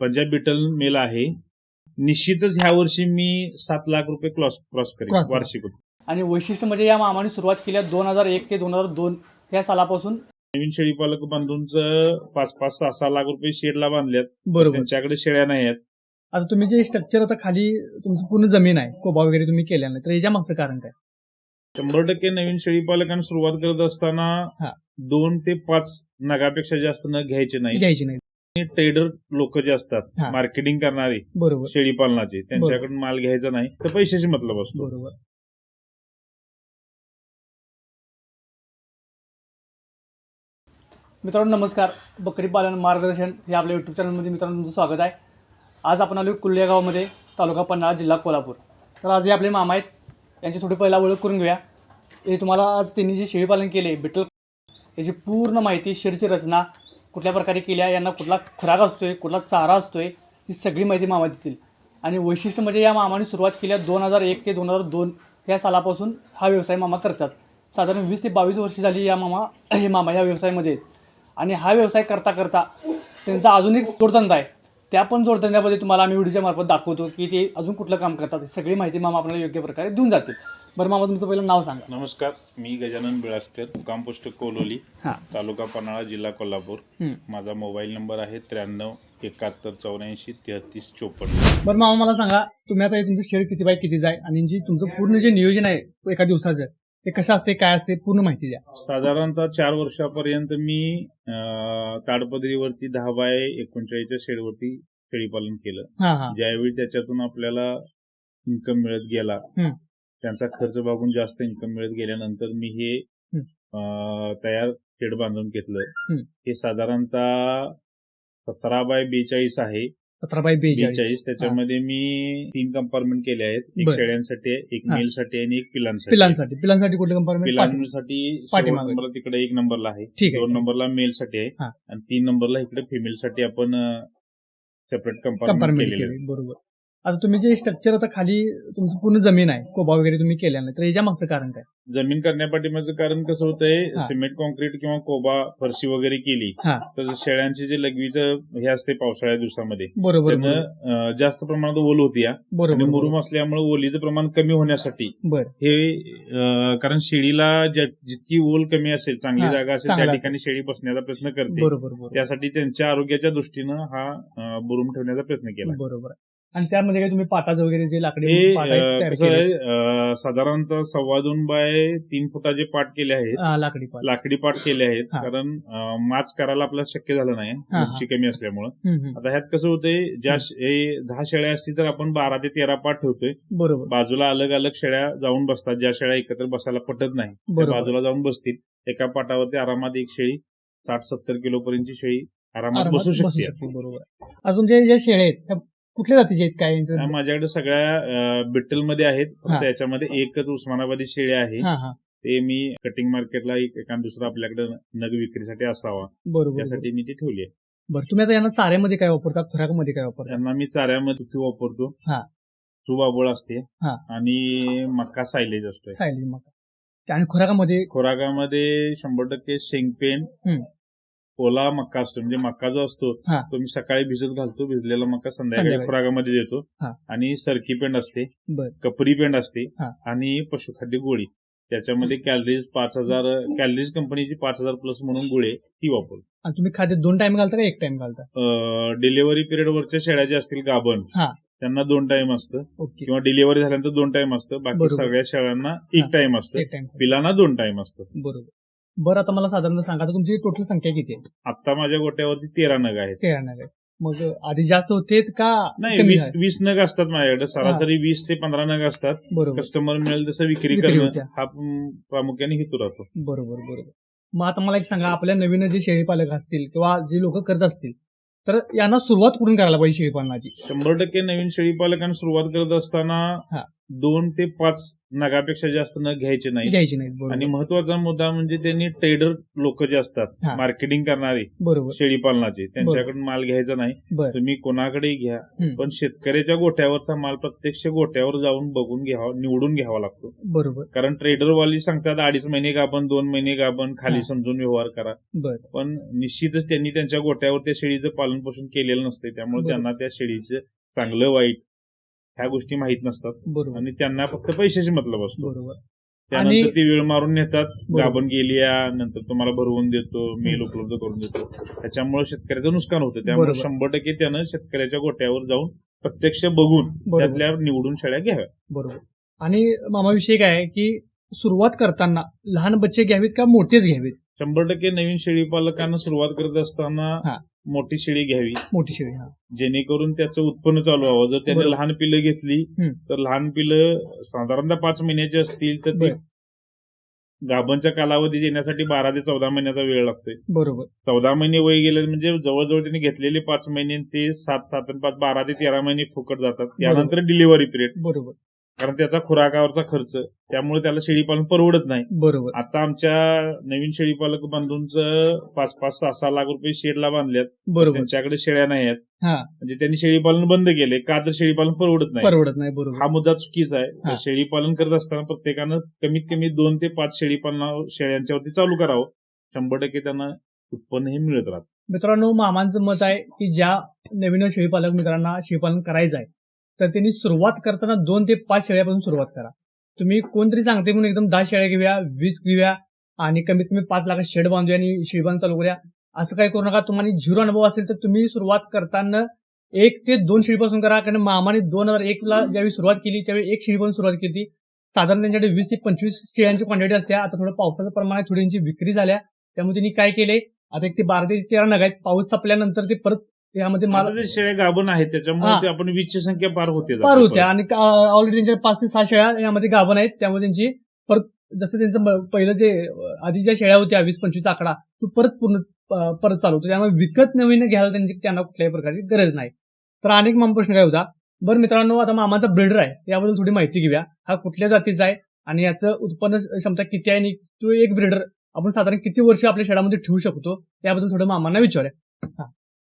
Punjab Beetal male आहे. निश्चितच ह्या वर्षी मी सात लाख रुपये क्रॉस क्रॉस करेन Cross. वार्षिक आणि वैशिष्ट्य म्हणजे या मामाने सुरुवात केली दोन हजार एक ते दोन हजार दोन या सालापासून. नवीन शेळीपालक बंधूंचं पाच पाच सहा सहा लाख रुपये शेडला बांधल्यात. बरोबर. त्यांच्याकडे शेळ्या नाही आहेत. आता तुम्ही जे स्ट्रक्चर आता खाली तुमचं पूर्ण जमीन आहे कोबा वगैरे तुम्ही केल्या नाही तर याच्या मागचं कारण काय? शंभर टक्के नवीन शेळीपालकांना सुरुवात करत असताना हा. दोन ते पाच नगापेक्षा जास्त न घ्यायचे नाही. घ्यायची नाही. ट्रेडर लोक जे असतात हा. मार्केटिंग करणारे बरोबर. शेळीपालनाचे त्यांच्याकडून माल घ्यायचा नाही तर पैशाशी मतलब असतो. बरोबर. मित्रांनो नमस्कार. बकरी पालन मार्गदर्शन हे आपल्या यूट्यूब चॅनलमध्ये मित्रांनो तुमचं स्वागत आहे. आज आपण आलो कुल्ले गावामध्ये तालुका पन्हाळा जिल्हा कोल्हापूर. तर आज हे आपले मामा आहेत यांची थोडी पहिला ओळख करून घेऊया. हे तुम्हाला आज त्यांनी जे शेळीपालन केले बिटल याची पूर्ण माहिती शेडची रचना कुठल्या प्रकारे केल्या यांना कुठला खुराक असतोय कुठला चारा असतोय ही सगळी माहिती मामा देतील. आणि वैशिष्ट्य म्हणजे या मामाने सुरुवात केल्या दोन हजार एक ते दोन हजार दोन. या सालापासून हा व्यवसाय मामा करतात. साधारण वीस ते बावीस वर्ष झाली या मामा हे मामा या व्यवसायामध्ये आहेत. आणि हा व्यवसाय करता करता त्यांचा अजून एक जोडधंदा आहे. त्या पण जोडधंद्यामध्ये तुम्हाला आम्ही व्हिडिओच्या मार्फत दाखवतो की ते अजून कुठलं काम करतात सगळी माहिती मामा आपल्याला योग्य प्रकारे देऊन जातील. बरं मामा तुमचं पहिलं नाव सांगा. नमस्कार मी गजानन बिळासकर मुक्काम पोस्ट कोलोली हां. तालुका पन्हाळा जिल्हा कोल्हापूर. माझा मोबाईल नंबर आहे त्र्याण्णव एकाहत्तर चौऱ्याऐंशी तेहतीस चोपन्न. बरं मामा मला सांगा तुम्ही आता हे तुमचं शेअर किती बाय किती जाय? आणि जी तुमचं पूर्ण जे नियोजन आहे एका दिवसाचं ते कसं असते काय असते पूर्ण माहिती द्या. साधारणतः चार वर्षापर्यंत मी अं, ताडपदरीवरती दहा बाय एकोणचाळीसच्या शेडवरती शेळीपालन केलं. हां हां. ज्यावेळी त्याच्यातून आपल्याला इन्कम मिळत गेला हं. त्यांचा खर्च बघून जास्त इन्कम मिळत गेल्यानंतर मी हे तयार शेड बांधून घेतलं. हं. साधारणतः सतरा बाय बेचाळीस आहे. सतरा बाय बेचाळीस. त्याच्यामध्ये मी तीन कंपार्टमेंट केले आहेत. एक. शेळ्यांसाठी एक. मेलसाठी आणि एक पिलांसाठी. पिलांसाठी. पिलांसाठी कुठले कंपार्टमेंट पिलांसाठी. नंबरला तिकडे एक नंबरला आहे. दोन नंबरला मेलसाठी आहे. आणि तीन नंबरला इकडे फिमेलसाठी आपण सेपरेट कंपार्टमेंट केलेले बरोबर. आता तुम्ही जे स्ट्रक्चर आता खाली तुमचं पूर्ण जमीन आहे कोबा वगैरे तुम्ही केल्या नाही तर याच्या मागचं कारण काय जमीन करण्यापाठीमागचं कारण कसं होतंय हा. सिमेंट कॉन्क्रीट किंवा कोबा फरशी वगैरे केली हा. तर शेळ्यांचे जे लघवीचं हे असते पावसाळ्या दिवसामध्ये बरोबर त्यानं बरोबर अं, जास्त प्रमाणात ओल होती या आणि बरोबर मुरुम असल्यामुळे ओलीचं प्रमाण कमी होण्यासाठी बरं हे अं, कारण शेळीला ज्या- जितकी ओल कमी असेल चांगली हा, जागा असेल त्या. ठिकाणी शेळी बसण्याचा प्रयत्न करते बरोबर बरोबर त्यासाठी त्यांच्या आरोग्याच्या दृष्टीनं हा अं, बुरुम ठेवण्याचा प्रयत्न केला बरोबर आहे. आणि त्यामध्ये काही तुम्ही पाटाच वगैरे जे लाकडी हे पाट आहेत अं, तयार कसं केले. आहे अं, साधारणतः सव्वा दोन बाय तीन फुटाचे पाट केले आहेत हा, लाकडी पाट लाकडी पाट केले आहेत हा. कारण अं, माच करायला आपल्याला शक्य झालं नाही हा. उंची कमी असल्यामुळं हम्म, हम्म. आता ह्यात कसं होतंय ज्या श- हे दहा शेळ्या असतील तर आपण बारा ते तेरा पाट ठेवतोय बरोबर बाजूला अलग अलग शेळ्या जाऊन बसतात ज्या शेळ्या एकत्र बसायला पटत नाही त्या बरोबर बाजूला जाऊन बसतील एका पाटावरती आरामात एक शेळी साठ सत्तर किलो पर्यंतची शेळी आरामात आरामात बसू शकते शकते बरोबर. अजून जे ज्या शेळ्या आहेत त्या कुठल्या जातीचे आहेत काय माझ्याकडे सगळ्या बिट्टलमध्ये आहेत. फक्त त्याच्यामध्ये एकच उस्मानाबादी शेळी आहे. ते मी कटिंग मार्केटला एक दुसरा आपल्याकडे नग विक्रीसाठी असावा. बरोबर बरोबर. यासाठी मी ती ठेवली आहे. बरं तुम्ही आता यांना चाऱ्यामध्ये काय वापरता? खुराकामध्ये काय वापरता? त्यांना मी चाऱ्यामध्ये वापरतो. हा. सुबाबोळ असते. आणि मका सायलेज असतोय. सायली मका. आणि खुराकामध्ये? खुराकामध्ये शंभर टक्के शेंगपेन. ओला मक्का असतो म्हणजे मक्का जो असतो हा. तो मी सकाळी भिजत घालतो भिजलेला मक्का संध्याकाळी संध्याकाळी. खुराकामध्ये देतो हा. आणि सरकी पेंड असते बर कपरी पेंड असते हा. आणि पशुखाद्य गोळी त्याच्यामध्ये कॅलरीज पाच हजार कॅलरीज कंपनीची पाच हजार प्लस म्हणून गोळी ती वापरतो आणि तुम्ही खाद्य दोन टाइम घालता का एक टाइम घालता डिलिव्हरी पिरियड वरच्या शेळ्या ज्या असतील गाभण हा. त्यांना दोन टाइम असतं ओके किंवा डिलिव्हरी झाल्यानंतर दोन टाइम असतं बाकी बरोबर. सगळ्या शेळ्यांना हा. एक टाइम असतं एक टाइम पिलांना दोन टाइम असतं बरोबर बरं आता मला साधारणतः सांगा आता तुमची टोटल संख्या किती आहे? आता माझ्या गोट्यावरती तेरा नग आहेत. तेरा नग आहे मग आधी जास्त होते का नाही कमी वीस आहे? वीस नग असतात माझ्याकडे. सरासरी वीस ते पंधरा नग असतात. बरोबर. कस्टमर मिळेल तसं विक्री विक्री करणं होत्या. हा प्रामुख्याने हेतू राहतो. बरोबर बरोबर. मग आता मला एक सांगा आपल्या नवीन जे शेळीपालक असतील किंवा जे लोक करत असतील तर यांना सुरुवात कुठून करायला पाहिजे शेळीपालनाची? शंभर टक्के नवीन शेळीपालकांना सुरुवात करत असताना हा. दोन ते पाच नगापेक्षा जास्त न घ्यायचे नाही. घ्यायची नाही आणि बरोबर महत्त्वाचा मुद्दा म्हणजे त्यांनी ट्रेडर लोक जे असतात हा. मार्केटिंग करणारे बरोबर. शेळी पालनाचे त्यांच्याकडून माल घ्यायचा नाही. बर. तुम्ही कोणाकडेही घ्या हम्म. पण शेतकऱ्याच्या गोठ्यावरचा माल प्रत्यक्ष गोठ्यावर जाऊन बघून घ्यावा निवडून घ्यावा लागतो. बरोबर. कारण ट्रेडरवाली सांगतात अडीच महिने गाभण दोन महिने गाभण खाली हा. समजून व्यवहार करा. बर. पण निश्चितच त्यांनी त्यांच्या गोट्यावर त्या शेळीचं पालन पोषण केलेलं नसते त्यामुळे बरोबर. त्यांना त्या शेळीचं चांगलं वाईट ह्या गोष्टी माहीत नसतात. बरोबर. आणि त्यांना फक्त पैशाची मतलब असतो. बरोबर. त्यानंतर ती वेळ मारून नेतात. गाभण गेली नंतर तुम्हाला भरवून देतो मेल उपलब्ध करून देतो. त्याच्यामुळे शेतकऱ्याचं नुकसान होतं. त्यामुळे. शंभर टक्के त्यानं शेतकऱ्याच्या गोट्यावर जाऊन प्रत्यक्ष बघून. त्यातल्या निवडून शेळ्या घ्याव्या. बरोबर. आणि मामाविषयी काय आहे की सुरुवात करताना लहान बच्चे घ्यावेत का मोठेच घ्यावेत? शंभर टक्के नवीन शेळी पालकांना सुरुवात करत असताना. मोठी शेळी घ्यावी. मोठी शेळी जेणेकरून त्याचं उत्पन्न चालू व्हावं. जर त्याने. लहान पिलं घेतली. तर लहान पिलं साधारणतः पाच महिन्याची असतील तर ती बरं. गाभांच्या कालावधी येण्यासाठी बारा ते चौदा महिन्याचा वेळ लागतोय. बरोबर. चौदा महिने वय गेले म्हणजे जवळजवळ त्यांनी घेतलेले पाच महिने ते सात सात आणि पाच बारा ते तेरा महिने फुकट जातात. त्यानंतर डिलिव्हरी पिरियड बरोबर. कारण त्याचा खुराकावरचा खर्च त्यामुळे त्याला शेळीपालन परवडत नाही. बरोबर. आता आमच्या नवीन शेळीपालक बंधूंचं पाच पाच सहा सहा लाख रुपये शेडला बांधल्यात. बरोबर. त्यांच्याकडे शेळ्या नाही आहेत. हा. म्हणजे त्यांनी शेळीपालन बंद केले का तर शेळीपालन परवडत नाही. परवडत नाही बरोबर. हा मुद्दा चुकीचा आहे. हा. तर शेळीपालन करत असताना प्रत्येकानं कमीत कमी दोन ते पाच शेळीपालन शेळ्यांच्यावरती चालू करावं. शंभर टक्के त्यांना उत्पन्न हे मिळत राहतं. मित्रांनो मामांचं मत आहे की ज्या नवीन शेळीपालक मित्रांना शेळीपालन करायचं आहे तर त्यांनी सुरुवात करताना दोन ते पाच शेळ्यापासून सुरुवात करा. तुम्ही कोणतरी सांगते म्हणून एकदम दहा शेळ्या घेऊया वीस घेऊया आणि कमीत कमी पाच लाख शेड बांधूया आणि शेळीपालन चालू करूया. असं काही करू नका. तुम्हाला झिरो अनुभव असेल तर तुम्ही सुरुवात करताना एक ते दोन शेळीपासून करा. कारण मामाने दोन हजार एक ला ज्यावेळी सुरुवात केली त्यावेळी एक शेळीपासून सुरुवात केली साधारण त्यांच्याकडे वीस ते पंचवीस शेळ्यांची क्वांटिटी असते. आता थोडं पावसाचं प्रमाण आहे. थोडी विक्री झाल्या. त्यामुळे त्यांनी काय केले? आता एक ते बारा ते तेरा नग आहेत. पाऊस संपल्यानंतर ते परत यामध्ये माल शेळ्या गाभण आहेत त्याच्यामुळे. ते आपण वीसची संख्या पार होते पार होत्या आणि ऑलरेडी त्यांच्या पाच ते सहा शेळ्या यामध्ये गाभण आहेत त्यामुळे त्यांची परत जसं त्यांचं पहिलं जे आधी ज्या शेळ्या होत्या वीस पंचवीस आकडा तो परत पूर्ण परत चालू होतो. त्यामुळे विकत नवीन घ्यायला त्यांची त्यांना कुठल्याही प्रकारची गरज नाही. तर अनेक मामा प्रश्न काय होता? बरं मित्रांनो आता मामाचा ब्रिडर आहे. याबद्दल थोडी माहिती घेऊया. हा कुठल्या जातीचा आहे? आणि याचं उत्पन्न क्षमता किती आहे? आणि तो एक ब्रिडर आपण साधारण किती वर्ष आपल्या शेळामध्ये ठेवू शकतो? त्याबद्दल थोडं मामांना विचारूया.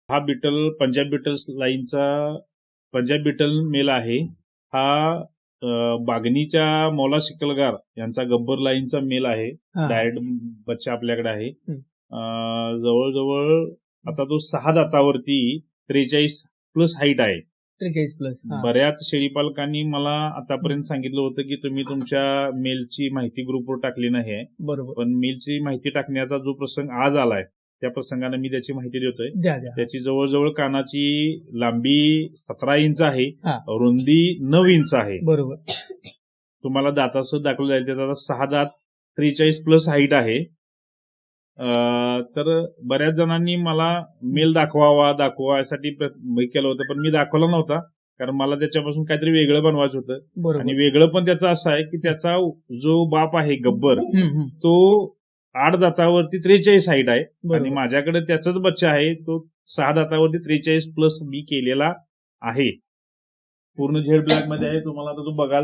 हा बिटल पंजाब बिटल्स लाईनचा पंजाब बिटल मेल आहे. हा बागणीच्या मौला शिकलगार यांचा गब्बर लाईनचा मेल आहे. डायरेक्ट बच्चा आपल्याकडे आहे. जवळजवळ आता तो सहा दातावरती त्रेचाळीस प्लस हाईट आहे. त्रेचाळीस प्लस बऱ्याच शेळीपालकांनी मला आतापर्यंत सांगितलं होतं की तुम्ही तुमच्या मेलची माहिती ग्रुपवर टाकली नाही आहे बरोबर. पण मेलची माहिती टाकण्याचा जो प्रसंग आज आलाय त्या प्रसंगाने मी त्याची माहिती देतोय. त्याची जवळजवळ कानाची लांबी सतरा इंच आहे. रुंदी नऊ इंच आहे. बरोबर. तुम्हाला दातासह दाखवलं जाईल त्याचा सहा दात त्रेचाळीस प्लस हाईट आहे. तर बऱ्याच जणांनी मला मेल दाखवावा दाखवा यासाठी केलं होतं पण मी दाखवला नव्हता. कारण मला त्याच्यापासून काहीतरी वेगळं बनवायचं होतं. आणि वेगळं पण त्याचं असं आहे की त्याचा जो बाप आहे गब्बर. तो आठ दातावरती त्रेचाळीस हाईट आहे. आणि माझ्याकडे त्याचाच बच्चा आहे तो सहा दातावरती त्रेचाळीस प्लस बी केलेला आहे. पूर्ण झेड ब्लॅकमध्ये आहे तुम्हाला आता तो बघाल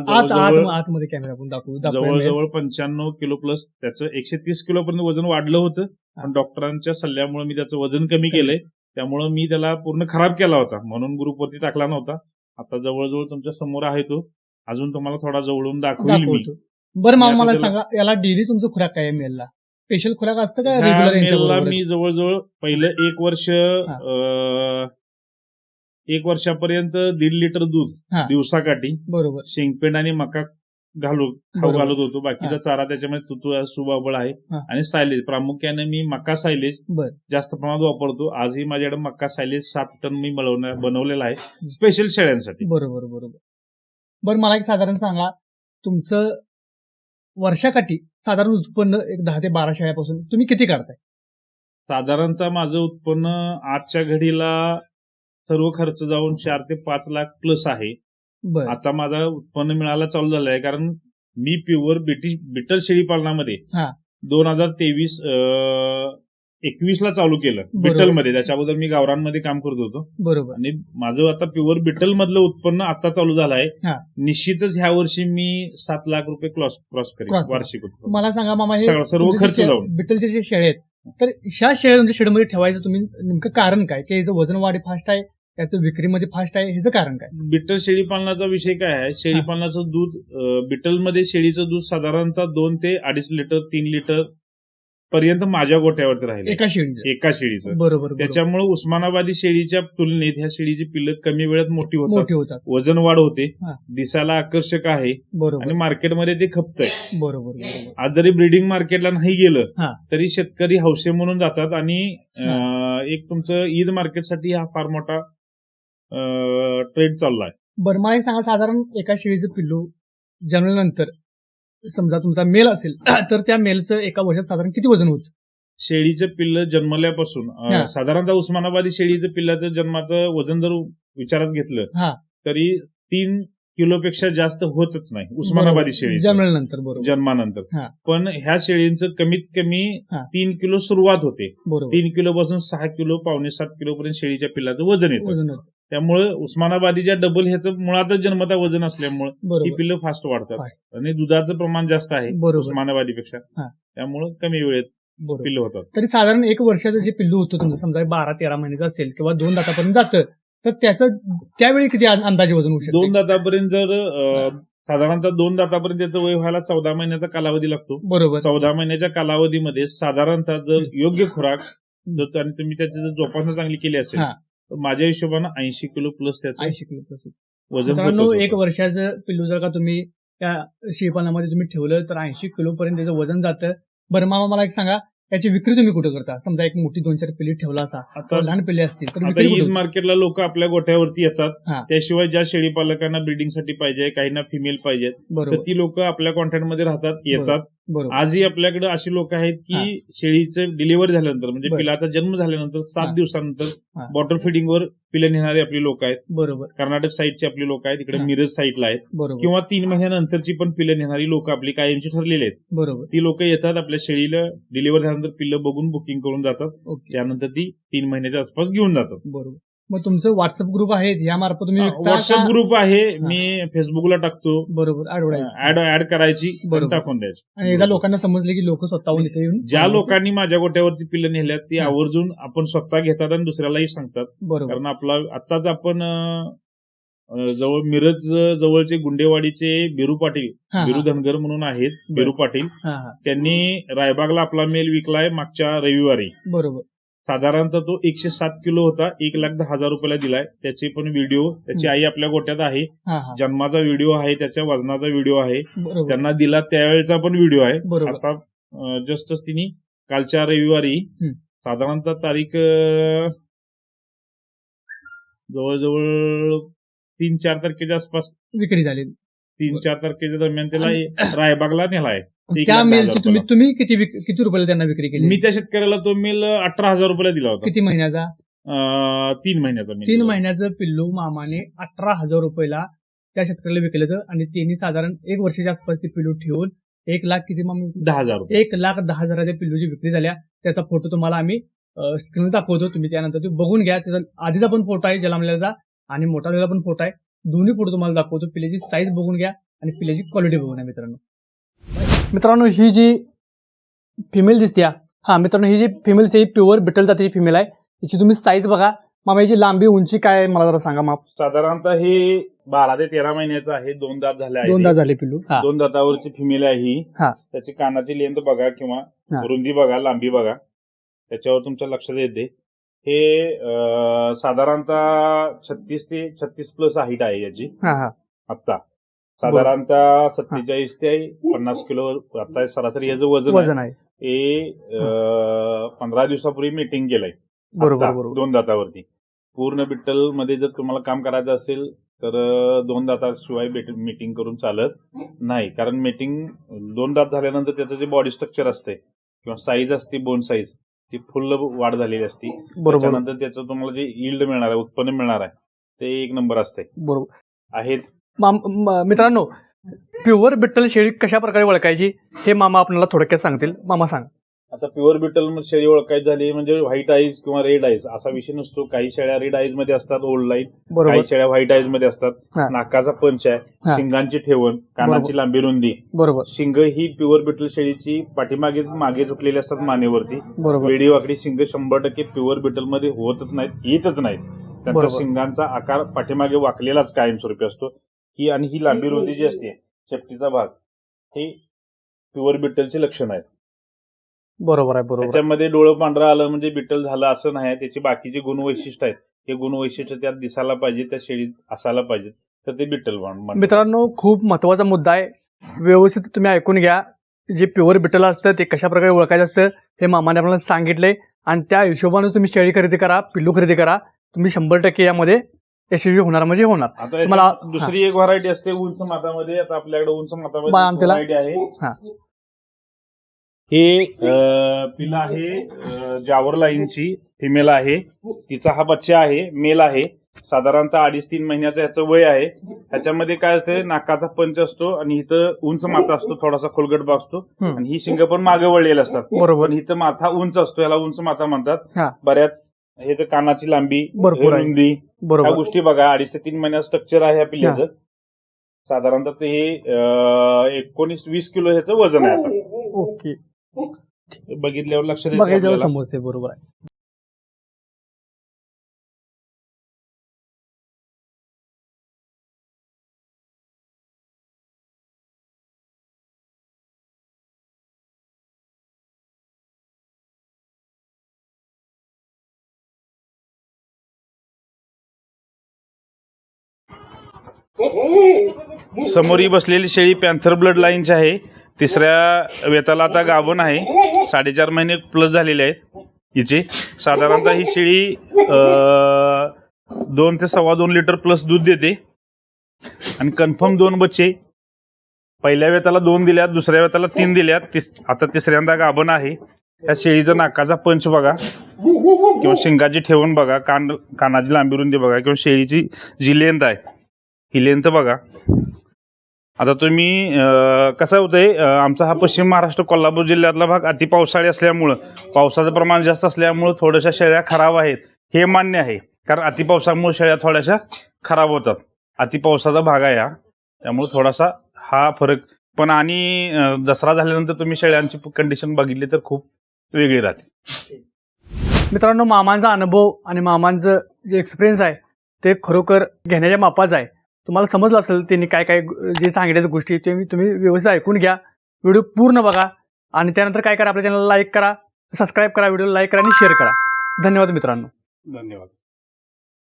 आतमध्ये कॅमेरा आपण दाखवू मिळेल. जवळजवळ पंच्याण्णव किलो प्लस त्याचं एकशे तीस किलो पर्यंत वजन वाढलं होतं. पण डॉक्टरांच्या सल्ल्यामुळे मी त्याचं वजन कमी केलंय. त्यामुळे मी त्याला पूर्ण खराब केला होता. म्हणून ग्रुपवरती टाकला नव्हता. आता जवळजवळ तुमच्यासमोर आहे तो. अजून तुम्हाला थोडा जवळून मी. दाखवतो. बरं मी मला सांगा याला डेली तुमचं खुराक काय मेलला? स्पेशल खुराक असतं का ह्या मेलला मी जवळजवळ पहिलं एक वर्ष अं, एक वर्षापर्यंत दीड लिटर दूध हा. दिवसाकाठी बरोबर. शेंगपेंड आणि मका घालू खाऊ बरोबर. घालत होतो. बाकीचा. चारा त्याच्यामध्ये तुतू सुबाबळ आहे हा. आणि सायलेज. प्रामुख्याने मी मका सायलेज बर. जास्त प्रमाणात वापरतो. आजही माझ्याकडे मक्का सायलेज सात टन मी बनवण्या- बनवलेला आहे. स्पेशल शेळ्यांसाठी. बरोबर बरोबर. बरं मला एक साधारण सांगा. तुमचं वर्षाकाठी साधारण उत्पन्न एक दहा ते बारा शेळ्यापासून तुम्ही किती काढताय? साधारणतः माझं उत्पन्न आजच्या घडीला सर्व खर्च जाऊन चार ते पाच लाख प्लस आहे. बर. आता माझा उत्पन्न मिळायला चालू झालं आहे कारण मी प्युअर ब्रिटिश बिटल शेळी पालनामध्ये हा. दोन हजार तेवीस ला चालू केलं बरोबर. बिटलमध्ये त्याच्या अगोदर मी गावरांमध्ये काम करत होतो बरोबर आणि माझं आता प्युअर बिटल मधलं उत्पन्न आता चालू झालं आहे. निश्चितच ह्या वर्षी मी सात लाख रुपये क्रॉस क्रॉस करेन. वार्षिक उत्पन्न मला सांगा मामा हे सर्व खर्च जाऊन. बिटलचे जे शेळे आहेत तर ह्या शेळ्या तुमच्या शेडमध्ये ठेवायचं तुम्ही नेमकं कारण काय की याचं वजन वाढी फास्ट आहे त्याचं विक्रीमध्ये फास्ट आहे ह्याचं कारण काय बिटल शेळी पालनाचा विषय काय आहे शेळी. पालनाचं दूध बिटलमध्ये शेळीचं दूध साधारणतः दोन ते अडीच लिटर तीन लिटर पर्यंत माझ्या गोट्यावरती राहिले. एका शेळीचं. एका शेळीचं. बरोबर. त्याच्यामुळे उस्मानाबादी शेळीच्या तुलनेत ह्या शेळीची पिल्लं कमी वेळात मोठी होतात. मोठी होतात. वजन वाढ होते. दिसायला आकर्षक आहे. बरोबर. आणि मार्केटमध्ये ते खपतंय बरोबर बरोबर. आज जरी ब्रीडिंग मार्केटला नाही गेलं. तरी शेतकरी हौसे म्हणून जातात आणि एक तुमचं ईद मार्केटसाठी हा फार मोठा ट्रेड चाललाय. बरं मला हे सांगा साधारण एका शेळीचं पिल्लू जन्मल्यानंतर समजा तुमचा मेल असेल तर त्या मेलचं एका वर्षात साधारण किती वजन होत शेळीचं पिल्ल जन्मल्यापासून अं, हा. साधारणतः उस्मानाबादी शेळीचं पिल्लाचं जन्माचं वजन जर विचारात घेतलं हा. तरी तीन किलोपेक्षा जास्त होतच नाही उस्मानाबादी शेळी जन्मल्यानंतर बरोबर जन्मानंतर. पण ह्या शेळींचं कमीत कमी हा. तीन किलो सुरुवात होते बरोबर तीन किलो पासून सहा किलो पावणे सात किलो पर्यंत शेळीच्या पिल्लाचं वजन येतं वजन होतं. त्यामुळे उस्मानाबादीच्या डबल ह्याचं मुळातच जन्मता वजन असल्यामुळे ही पिल्लं फास्ट वाढतात. आणि दुधाचं प्रमाण जास्त आहे उस्मानाबादीपेक्षा. त्यामुळे कमी वेळेत पिल्लं होतात. तरी साधारण एक वर्षाचं जे पिल्लू होतं तुमचं समजा बारा तेरा महिन्याचं असेल किंवा दोन दातापर्यंत जातं तर त्याचं त्यावेळी किती अंदाजे वजन होऊ दोन दातापर्यंत जर साधारणतः दोन दातापर्यंत त्याचं वय व्हायला चौदा महिन्याचा कालावधी लागतो. बरोबर. चौदा महिन्याच्या कालावधीमध्ये साधारणतः जर योग्य खुराक जर आणि तुम्ही त्याची जर जोपासना चांगली केली असेल माझ्या हिशोबानं ऐंशी किलो प्लस त्याचं ऐंशी किलो पासून वजन मित्रांनो एक होतं. वर्षाचं पिल्लू जर का तुम्ही त्या शेपानामध्ये तुम्ही ठेवलं तर ऐंशी किलो पर्यंत त्याचं वजन जातं बरं मामा मला एक सांगा त्याची विक्री तुम्ही कुठे करता समजा एक मोठी दोन चार पिल्ली ठेवला असा लहान पिल्ले असतील तर ईद? मार्केटला लोक आपल्या गोठ्यावरती येतात. त्याशिवाय ज्या शेळी पालकांना ब्रिडिंगसाठी पाहिजे काहींना फिमेल पाहिजेत तर ती लोक आपल्या कॉन्टॅक्टमध्ये राहतात येतात आजही आपल्याकडे अशी लोक आहेत. की शेळीचं डिलिव्हरी झाल्यानंतर म्हणजे. पिलाचा जन्म झाल्यानंतर सात. दिवसानंतर. बॉटल फिडिंगवर पिलं नेणारी आपली लोक आहेत. बरोबर. कर्नाटक साईडची आपली लोक आहेत इकडे हा. मिरज साईडला आहेत. बरोबर. किंवा तीन महिन्यानंतरची पण पिलं नेणारी लोक आपली कायमची ठरलेली आहेत. बरोबर. ती लोक येतात आपल्या शेळीला डिलिव्हर झाल्यानंतर पिल्लं बघून बुकिंग करून जातात. ओके. त्यानंतर ती तीन महिन्याच्या आसपास घेऊन जातात. बरोबर. मग तुमचं व्हॉट्सअप ग्रुप आहे यामार्फत तुम्ही विकता व्हॉट्सअप? ग्रुप आहे मी फेसबुकला टाकतो. बरोबर ऍड ऍड करायची. बरोबर. टाकून द्यायची. आणि एकदा लोकांना समजले की लोक स्वतःहून इथे येऊन ज्या लोकांनी माझ्या गोट्यावरती पिल्लं नेल्यात ती. आवर्जून आपण स्वतः घेतात आणि दुसऱ्यालाही सांगतात. बरोबर. कारण आपला आताच आपण जवळ मिरज जवळचे गुंडेवाडीचे बिरू पाटील बिरू. धनगर म्हणून आहेत बिरू. पाटील त्यांनी रायबागला आपला मेल विकलाय मागच्या रविवारी. बरोबर. साधारणतः तो एकशे सात किलो होता एक लाख दहा हजार रुपयाला दिलाय. त्याचे पण व्हिडिओ त्याची आई आपल्या गोट्यात आहे. जन्माचा व्हिडिओ आहे त्याच्या वजनाचा व्हिडिओ आहे. त्यांना दिला त्यावेळेचा पण व्हिडिओ आहे. आता जस्टच तिने कालच्या रविवारी. साधारणतः तारीख जवळजवळ तीन चार तारखेच्या आसपास विक्री झाली. तीन चार तारखेच्या दरम्यान त्याला रायबागला नेलाय. त्या मेलची तुम्ही. तुम्ही किती विक- किती रुपयाला त्यांना विक्री केली? मी त्या शेतकऱ्याला तो मेल अठरा हजार रुपयाला दिला होता. किती महिन्याचा? अं, तीन महिन्याचा तीन. महिन्याचं पिल्लू मामाने अठरा हजार रुपयाला त्या शेतकऱ्याला विकलं होतं आणि त्यांनी साधारण एक वर्षाच्या आसपास ते पिल्लू ठेवून एक लाख किती मामा? दहा हजार रुपये. एक लाख दहा हजाराच्या पिल्लूची विक्री झाल्या. त्याचा फोटो तुम्हाला आम्ही स्क्रीन दाखवतो. तुम्ही त्यानंतर ते बघून घ्या. त्याचा आधीचा पण फोटो आहे जलामल्याचा आणि मोठा पण फोटो आहे. दोन्ही फोटो तुम्हाला दाखवतो. पिल्याची साईज बघून घ्या आणि पिल्याची क्वालिटी बघून घ्या मित्रांनो. मित्रांनो ही जी फिमेल दिसते हा मित्रांनो ही जी फिमेल ही प्युअर बिटल जातीची फिमेल आहे याची तुम्ही साईज बघा. मामा याची लांबी उंची काय आहे मला जरा सांगा माप. साधारणतः हे बारा ते तेरा महिन्याचं आहे दोन दात झाले आहेत दोनदा झाले पिल्लू. हा. दोन दातावरची फिमेल आहे ही. हा. त्याची कानाची लेंथ बघा किंवा हा. रुंदी बघा लांबी बघा. त्याच्यावर तुमच्या लक्षात येते. हे अं, साधारणतः छत्तीस ते छत्तीस प्लस हाईट आहे याची. हा हा. आत्ता. साधारणतः सत्तेचाळीस ते पन्नास किलो आता सरासरी याचं वजन. वजन आहे. हे पंधरा दिवसापूर्वी मीटिंग केलंय. बरोबर दोन दातावरती. पूर्ण बिट्टलमध्ये जर तुम्हाला काम करायचं असेल तर अं, दोन दाताशिवाय मीटिंग करून चालत नाही. कारण मीटिंग दोन दात झाल्यानंतर त्याचं जे बॉडी स्ट्रक्चर असते किंवा साईज असते बोन साईज ती फुल वाढ झालेली असते. बरोबर. त्याच्यानंतर त्याचं तुम्हाला जे इल्ड मिळणार आहे उत्पन्न मिळणार आहे ते एक नंबर असते बरोबर. आहेत मित्रांनो प्युअर बिट्टल शेळी कशा प्रकारे ओळखायची हे मामा आपल्याला थोडक्यात सांगतील. मामा सांग. आता प्युअर बिटल शेळी ओळखायची झाली म्हणजे व्हाईट आईज किंवा रेड आईज असा विषय नसतो. काही शेळ्या रेड आईजमध्ये असतात ओल्ड लाईन काही शेळ्या व्हाईट आईजमध्ये असतात. नाकाचा पंच आहे. शिंगांची ठेवण कानाची. लांबी रुंदी. बरोबर. शिंग ही प्युअर बिटल शेळीची पाठीमागे मागे झुकलेली असतात मानेवरती. बरोबर. वेडी वाकडी शिंग शंभर टक्के प्युअर बिटलमध्ये होतच नाहीत येतच नाहीत. त्यांचा. शिंगांचा आकार पाठीमागे वाकलेलाच कायमस्वरूपी असतो. ही आणि ही लांबी रुंदी जी असते शेपटीचा भाग हे प्युअर बिटलचे लक्षण आहेत. बरोबर आहे बरोबर. त्याच्यामध्ये डोळं पांढरं आलं म्हणजे बिटल झालं असं नाही त्याची बाकीचे गुणवैशिष्ट्य आहेत. हे गुणवैशिष्ट्य त्यात दिसायला पाहिजे त्या शेळीत असायला पाहिजे तर ते बिटल मित्रांनो खूप महत्त्वाचा मुद्दा आहे. व्यवस्थित तुम्ही ऐकून घ्या जे प्युअर बिटल असतं ते कशा प्रकारे ओळखायचं असतं हे मामाने आपल्याला सांगितले आणि त्या हिशोबाने तुम्ही शेळी खरेदी करा पिल्लू खरेदी करा तुम्ही शंभर टक्के यामध्ये यशस्वी होणार म्हणजे होणार. आता याच्यात मला- दुसरी एक व्हरायटी असते उंच मातामध्ये. आता आपल्याकडे उंच बा, मातामध्ये आमच्याला- आहे. हा. हे अं, पिला आहे अं, जावर लाईनची. फिमेल आहे. तिचा हा बच्चा आहे. मेल आहे. साधारणतः अडीच तीन महिन्याचं याचं वय आहे. ह्याच्यामध्ये काय असतं नाकाचा पंच असतो आणि इथं उंच माथा असतो थोडासा खोलगट भाग असतो. हम्म. आणि ही शिंग पण मागे वळलेली असतात. बरोबर. पण इथं माथा उंच असतो याला उंच माथा म्हणतात. हा. बऱ्याच हे तर कानाची लांबी भरपूर आहे. रुंदी ह्या बरोबर. गोष्टी बघा अडीच ते तीन महिन्याचं स्ट्रक्चर आहे या पिल्ल्याचं साधारणतः ते हे अं, एकोणीस वीस किलो ह्याचं वजन आहे आता. ओके. हे बघितल्यावर लक्ष द्यायचं बघायचं आपल्याला. समजते बरोबर आहे. समोर ही बसलेली शेळी पॅन्थर ब्लड लाईनची आहे. तिसऱ्या वेताला आता गाभण आहे. साडेचार महिने प्लस झालेले आहेत हिचे. साधारणतः ही शेळी दोन ते सव्वा दोन लिटर प्लस दूध देते. आणि कन्फर्म दोन बच्चे. पहिल्या वेताला दोन दिल्यात दुसऱ्या वेताला तीन दिल्यात. तिस आता तिसऱ्यांदा गाभण आहे. त्या शेळीचा नाकाचा पंच बघा. किंवा शिंगाची ठेवून बघा. कान कानाची लांबी रुंदी बघा. किंवा शेळीची जी लेंथ आहे ही लेंथ बघा. आता तुम्ही कसं होतंय आहे आमचा हा पश्चिम महाराष्ट्र कोल्हापूर जिल्ह्यातला भाग अति पावसाळी असल्यामुळं पावसाचं प्रमाण जास्त असल्यामुळं थोड्याशा शेळ्या खराब आहेत हे मान्य आहे. कारण अति पावसामुळे शेळ्या थोड्याशा खराब होतात. अति पावसाचा भाग आहे हा. त्यामुळे थोडासा हा फरक पण आणि दसरा झाल्यानंतर तुम्ही शेळ्यांची कंडिशन बघितली तर खूप वेगळी राहते. मित्रांनो मामांचा अनुभव आणि मामांचं जे एक्सपिरियन्स आहे ते खरोखर घेण्याच्या मापाचं आहे. तुम्हाला समजलं असेल त्यांनी काय काय जे सांगितल्या गोष्टी ते तुम्ही व्यवस्थित ऐकून घ्या. व्हिडिओ पूर्ण बघा. आणि त्यानंतर काय करा आपल्या चॅनलला लाईक करा सबस्क्राईब करा व्हिडिओला लाईक करा आणि शेअर करा. धन्यवाद मित्रांनो. धन्यवाद.